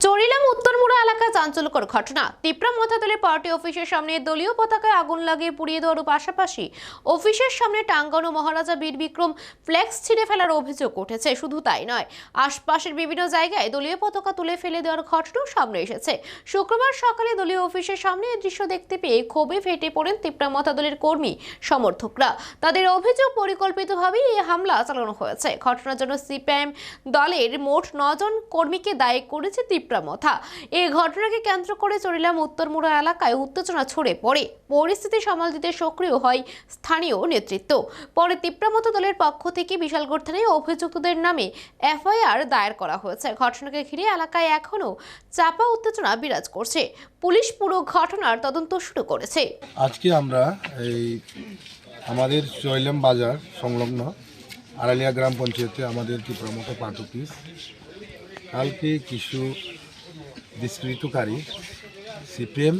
চরিলাম উত্তরমুড়া এলাকায় চাঞ্চল্যকর ঘটনা। তিপ্রা মথাতলে পার্টি অফিসের সামনে দলীয় পতাকায় আগুন লাগিয়ে পুড়িয়ে দেওয়ার পাশাপাশি অফিসের সামনে টাঙ্গানো মহারাজা বীর বিক্রম ফ্লেক্স ছিঁড়ে ফেলার অভিযোগ উঠেছে। শুধু তাই নয়, আশপাশের বিভিন্ন জায়গায় দলীয় পতাকা তুলে ফেলে দেওয়ার ঘটনাও সামনে এসেছে। শুক্রবার সকালে দলীয় অফিসের সামনে এই দৃশ্য দেখতে পেয়ে ক্ষোভে ফেটে পড়েন তিপ্রা মথাদলের কর্মী, সমর্থকরা। তাদের অভিযোগ পরিকল্পিতভাবেই এই হামলা চালানো হয়েছে। ঘটনার জন্য সিপিআইএম দলের মোট নজন কর্মীকে দায়ী করেছে তিপ্রামথা এই ঘটনাকে কেন্দ্র করে চরিলাম উত্তরমুড়া এলাকায় উত্তেজনা ছড়ে পড়ে। পরিস্থিতি সামাল দিতে সক্রিয় হয় স্থানীয় নেতৃত্ব। পরে তিপ্রামথা দলের পক্ষ থেকে বিশালগড় থানায় অভিযুক্তদের নামে এফআইআর দায়ের করা হয়েছে। ঘটনাকে ঘিরে এলাকায় এখনও চাপা উত্তেজনা বিরাজ করছে। পুলিশ পুরো ঘটনার তদন্ত শুরু করেছে। আজকে আমরা এই আমাদের চৈলাম বাজার সংলগ্ন আড়ালিয়া গ্রাম পঞ্চায়েতে আমাদের কি প্রমোট পার্ট অফিস কালকে কিছু দুষ্কৃতকারী সিপিএম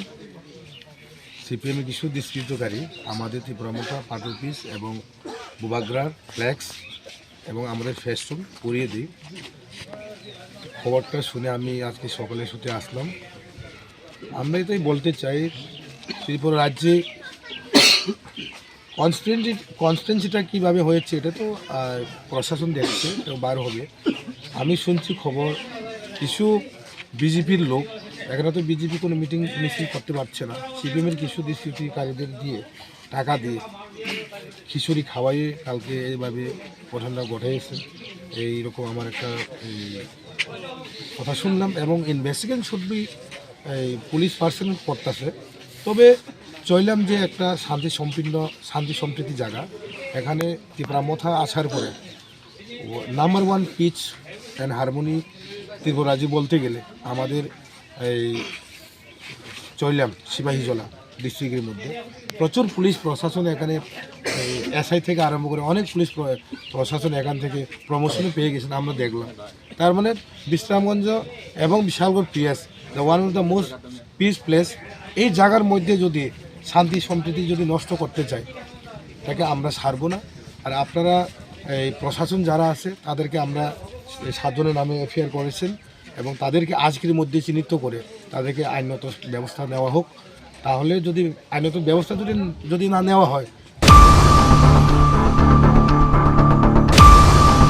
সিপিএম কিছু দুষ্কৃতকারী আমাদের ত্রিপুরামোটা পার্ট পিস এবং বুবাগ্রার ফ্ল্যাক্স এবং আমাদের ফেস্টুন পুড়িয়ে দিই। খবরটা শুনে আমি আজকে সকালে শুতে আসলাম। আমরা এটাই বলতে চাই, ত্রিপুরা রাজ্যে কনস্টেন্সি কনস্টেন্সিটা কীভাবে হয়েছে এটা তো প্রশাসন দেখছে তো বার হবে। আমি শুনছি খবর, কিছু বিজেপির লোক, এখানে তো বিজেপি কোনো মিটিং মিছিল করতে পারছে না। সিপিএমের কিছু দুষ্কৃতিকারীদের দিয়ে টাকা দিয়ে খিচুড়ি খাওয়াইয়ে কালকে এইভাবে ঘটনা ঘটাইছে এইরকম আমার একটা কথা শুনলাম এবং ইনভেস্টিগেশন শুড বি এই পুলিশ পার্সন করতেছে। তবে চইলাম যে একটা শান্তি সম্পূর্ণ শান্তি সম্প্রীতি জায়গা। এখানে ত্রিপুরামথা আসার পরে number one peace and harmony ত্রিপুরাজি বলতে গেলে আমাদের এই চইলাম সিপাহীজলা ডিস্ট্রিক্টের মধ্যে প্রচুর পুলিশ প্রশাসন এখানে এসআই থেকে আরম্ভ করে অনেক পুলিশ প্রশাসন এখান থেকে প্রমোশনে পেয়ে গেছেন, আমরা দেখলাম। তার মানে বিশ্রামগঞ্জ এবং Bishalgarh PS the one of the most peace place এই জায়গার মধ্যে যদি শান্তি সম্প্রীতি যদি নষ্ট করতে চায়, তাকে আমরা সারবো না। আর আপনারা এই প্রশাসন যারা আছে, তাদেরকে আমরা সাতজনের নামে এফআইআর করেছেন এবং তাদেরকে আজকের মধ্যে চিহ্নিত করে তাদেরকে আইনত ব্যবস্থা নেওয়া হোক। তাহলে যদি আইনত ব্যবস্থা যদি যদি না নেওয়া হয়